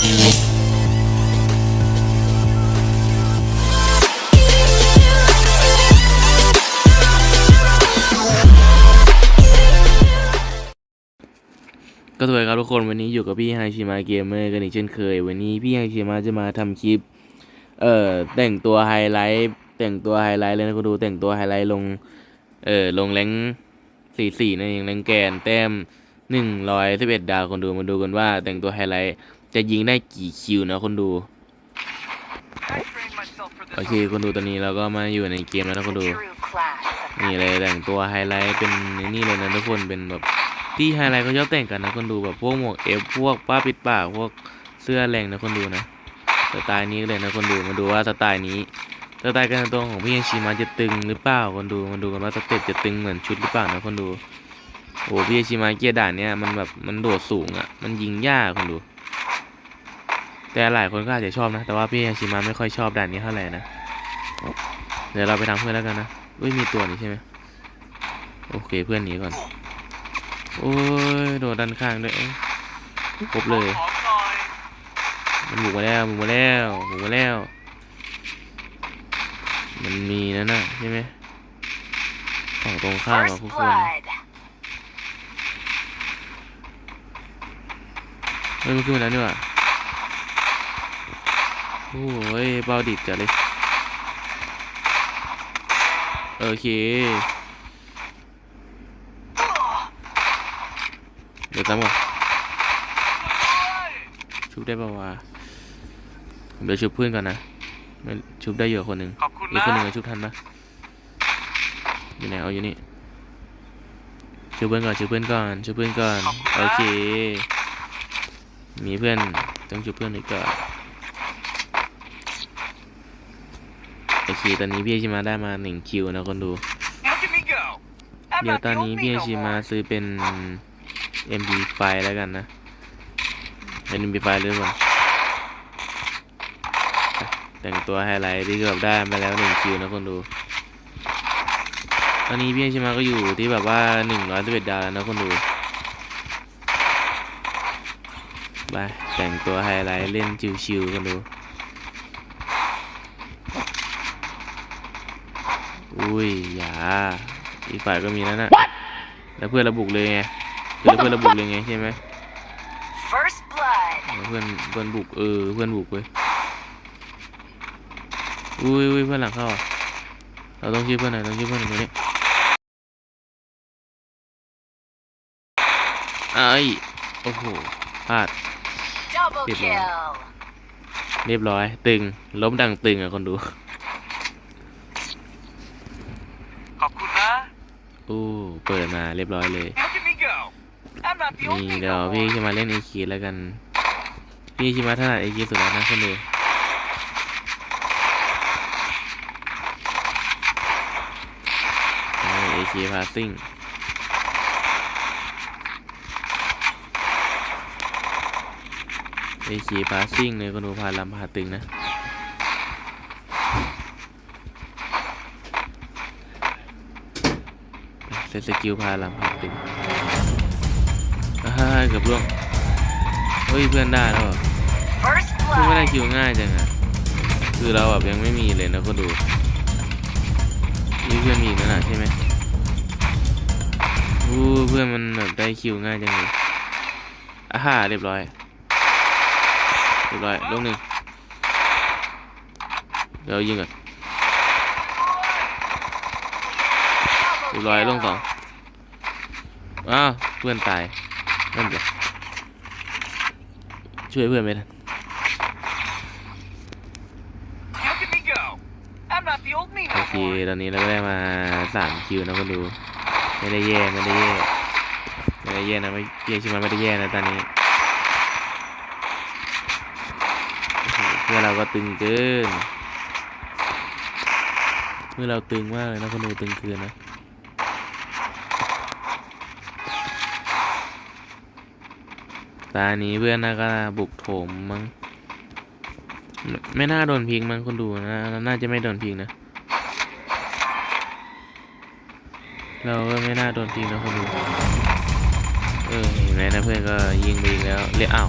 ก็สวัสดีครับทุกคนวันนี้อยู่กับพี่ไฮชิมาเกมเมอร์กันอีกเช่นเคย วันนี้พี่ไฮชิมาจะมาทำคลิป เอ่อแต่งตัวไฮไลท์แต่งตัวไฮไลท์เลยนะคุณดูแต่งตัวไฮไลท์ลง เอ่อลงแรงสี่สี่นั่นเองแรงแกนแต้มหนึ่งร้อยสิบเอ็ดดาวคนดูมาดูกันว่าแต่งตัวไฮไลท์ จะยิงได้กี่คิวนะคนดู โอเคคนดูตอนนี้เราก็มาอยู่ในเกมแล้วนะคนดู นี่เลยแต่งตัวไฮไลท์เป็นนี่เลยนะทุกคนเป็นแบบที่ไฮไลท์เขาชอบแต่งกันนะคนดูแบบพวกหมวกเอฟพวกป้าปิดปากพวกเสื้อแรงนะคนดูนะสไตล์นี้เลยนะคนดูมาดูว่าสไตล์นี้สไตล์การแต่งตัวของพี่เอชิมาจะตึงหรือเปล่าคนดูมาดูกันว่าสเต็ปจะตึงเหมือนชุดหรือเปล่านะคนดูโอ้พี่เอชิมาเกียร์ด่านเนี้ยมันแบบมันโดดสูงอะ่ะมันยิงยากคนดู แต่หลายคนก็อาจจะชอบนะ แต่ว่าพี่เอชิมาไม่ค่อยชอบด่านนี้เท่าไหร่นะ เดี๋ยวเราไปทำเพื่อนแล้วกันนะเอ้ยมีตัวนี้ใช่ไหมโอเคเพื่อนหนีก่อน โอ้ยโดดด้านข้างด้วยครบเลย มันบุกมาแล้วบุกมาแล้วบุกมาแล้ว มันมีนั่นน่ะใช่ไหมฝั่งตรงข้ามอะทุกคนเฮ้ยมันขึ้นมาแล้วนี่หว่า โอ้ยเบาดิบจัดเลย โอเค เดี๋ยวตามก่อนชุบได้ป่าวะเดี๋ยวชุบเพื่อนก่อนนะไม่ชุบได้อยู่คนหนึ่งขอบคุณอีกนะคนหนึ่งอะชุบทันปะอยู่ไหนเอาอยู่นี่ชุบเพื่อนก่อนชุบเพื่อนก่อนชุบเพื่อนก่อนโอเค มีเพื่อนต้องชุบเพื่อนอีกก่อน โอเคตอนนี้พี่ชิมาได้มาหนึ่งคิวนะคนดู Look at me go. I'm เดี๋ยว not ตอน the นี้ old พี่ me อา no ชิมา more. ซื้อเป็น MB5 แล้วกันนะ เป็น MB5 เลยก่อนแต่งตัวไฮไลท์ที่เกือบได้มาแล้วหนึ่งคิวนะคนดู ตอนนี้พี่อาชิมาก็อยู่ที่แบบว่าหนึ่งร้อยสิบเอ็ดดาวแล้วนะคนดูไปแต่งตัวไฮไลท์เล่นชิวๆกันดู อุ้ยอย่าอีกฝ่ายก็มีนั่นน่ะแล้วเพื่อนระบุกเลยไงคือแล้วเพื่อนระบุกเลยไงใช่ไหม First blood. แล้วเพื่อนเพื่อนบุกเออเพื่อนบุกเว้ยอุ้ยอุ้ยเพื่อนหลังเข้าอะเราต้องช่วยเพื่อนหน่อยต้องช่วยเพื่อนหน่อยตรงนี้ไอ้ายโอ้โหพลาด Double Tiếp kill. เรียบร้อยตึงล้มดังตึงอะคนดู ขอบคุณนะ อู้เปิดมาเรียบร้อยเลย Look at me go. I'm not the old นี่ me เดี๋ยว no พี่ more. จะมาเล่นเอคีแล้วกัน พี่ชิมาถนัดเอคีสุดแล้วนะคนดูเอคีพาซิ่งเอคีพาซิ่งเลยคนดูพาลำพาตึงนะ เซตสกิลพาลำพาตึงอ่าเกือบล่วงเฮ้ยเพื่อนได้แล้วเพื่อนไม่ได้คิวง่ายจังอะคือเราแบบยังไม่มีเลยนะก็ดูนี่เพื่อนมีนั่นแหะใช่ไหมอู้เพื่อนมันแบบได้คิวง่ายจังเลยอ่าฮ่าเรียบร้อยเรียบร้อยลงหนึ่งเดี๋ยวยิงก่อน รียบร้อยลงสองอ้าวเพื่อนตายนั่นเดี๋ยวช่วยเพื่อนไม่ทัน Look at me go. I'm not the old me โอ no เค more. ตอนนี้เราก็ได้มาสามคิวนะคนดู ไม่ได้แย่ไม่ได้แย่ไม่ได้แย่นะไม่เพียงชิมาไม่ได้แย่นะตอนนี้โอ้โหเพื่อนเราก็ตึงเกินเพื่อนเราตึงมากเลยนะคนดูตึงเกินนะ ตานี้เพื่อนน่าก็บุกโถมมั้งไม่น่าโดนพิงมั้งคนดูนะน่าจะไม่โดนพิงนะ เราก็ไม่น่าโดนพิงนะคนดู เออเห็นไหมนะเพื่อนก็ยิงไปอีกแล้วเรียกอ้าว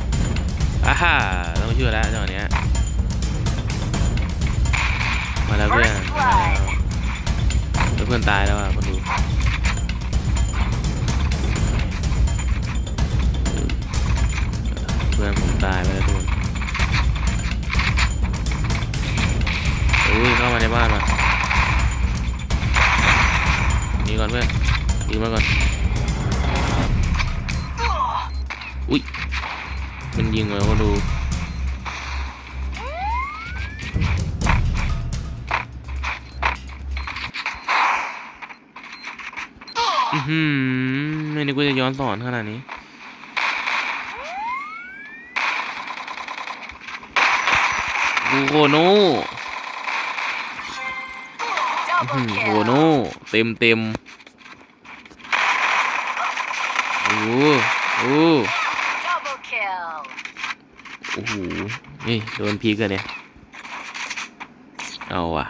อ่าฮ่าต้องช่วยแล้วจังหวะเนี้ยมาแล้วเพื่อนเพื่อนตายแล้วอะคนดู พื่อนผมตายไปแล้วทุกคนอุ้ยเข้ามาในบ้านมาหนีก่อนเพื่อนหนีมาก่อน อุ้ย มันยิงเลยคนดูอือหือไม่นึกว่าจะย้อนสอนขนาดนี้ กูโคโน่อื้อ Double หือโค kill. โน่เต็มเต็มโอ้โหโอ้โห Double kill. โอ้โหนี่โดนพีกันเนี่ยเอาว่ะ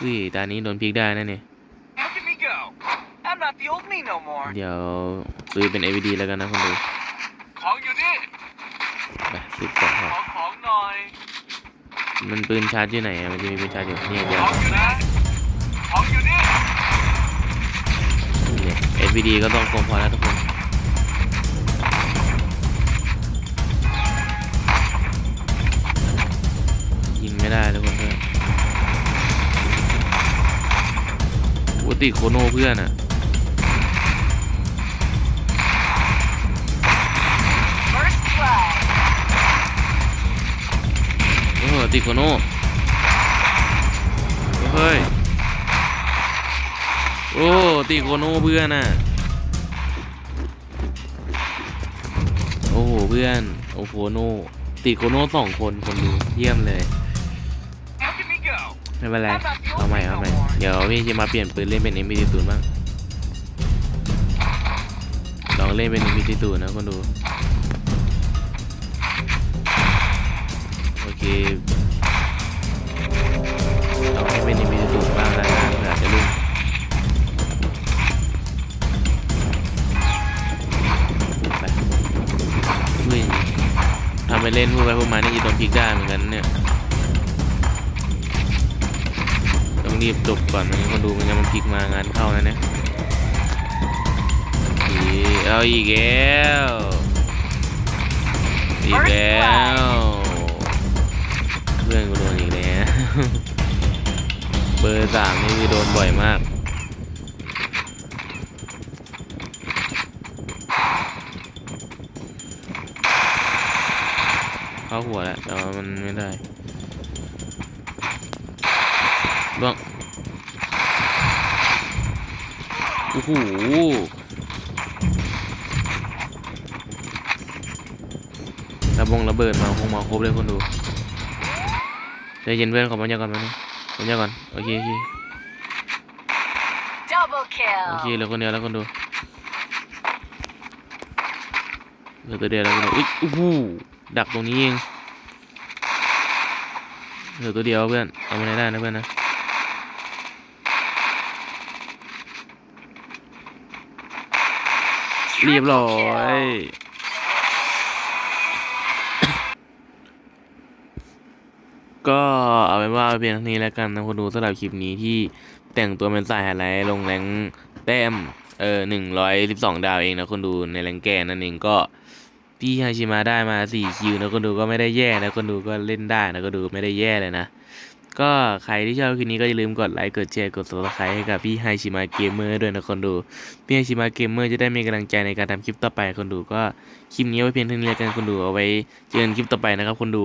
อุ้ยตานี้โดนพีกได้นะเนี่ย Look at me go. I'm not the old me no more. เดี๋ยวซื้อเป็น AVD แล้วกันนะคนดูของอยู่นี่ไปสิบ กล่องพขออของหน่อยมันปืนชาร์จอยู่ไหนอะมันจะมีปืนชาร์จอยู่เนี่ยขเดี๋ยวองอยู่นะของอยู่นี่เนี่ย SVD ก็ต้องคงพอแล้วทุกคนยิงไม่ได้ทุกคนเพื่อนปกติโคโน่เพื่อนอะ ติโคโน่เฮ้ย โอ้ติโคโน่เพื่อนอะ โอ้โหเพื่อน โอ้โหโน่ติโคโน่สองคนคนดูเยี่ยมเลย ไม่เป็นไร เอาใหม่เอาใหม่ เดี๋ยวพี่จะมาเปลี่ยนปืนเล่นเป็น m อ t 0บ้าง ลองเล่นเป็น m อ t 0นะคนดู โอเค เล่นพูดไปพูดมานี่จะโดนพิกได้เหมือนกันเนี่ยต้องรีบจบก่อนไมันคนดูมันจะมาพลิกมางานเข้านะเนี่ยอีเอาอีกแล้วอีกแล้วเพื่อนกูโดนอีกแล้วเบอร์สามนี่คือโดนบ่อยมากาหัวแล้วแต่ว่ามันไม่ได้ล่วงโอ้โหระบงระเบิดมาคงมาครบเลยคนดูใจเย็นเพื่อนขอบรรยากาศก่อนแป๊บนึงบรรยากาศก่อนโอเคโอเค Double โอเค kill. เหลือคนเดียวแล้วคนดูเหลือตัวเดียวแล้วคนดูอุ้ยโอ้โห ดักตรงนี้เองเหลือตัวเดียวเพื่อน เอามาได้นะเพื่อนนะเรียบร้อยก็เอาเป็นว่าเพียงเท่านี้แล้วกันนะคนดูสำหรับคลิปนี้ที่แต่งตัวเป็นสายไฮไลท์ลงแรงแต้มเออหนึ่งร้อยสิบสองดาวเองนะคนดูในแรงแกนนั่นเองก็ พี่ฮาชิมาได้มาสี่คิวนะคนดูก็ไม่ได้แย่นะคนดูก็เล่นได้นะคนดูไม่ได้แย่เลยนะ ก็ใครที่ชอบคลิปนี้ก็อย่าลืมกดไลค์กดแชร์กด subscribe ให้กับพี่ไฮชิมาเกมเมอร์ด้วยนะคนดู พี่ไฮชิมาเกมเมอร์จะได้มีกำลังใจในการทำคลิปต่อไปคนดูก็คลิปนี้ไว้เพียงเท่านี้แล้วกันคนดูเอาไว้เจอกันคลิปต่อไปนะครับคนดู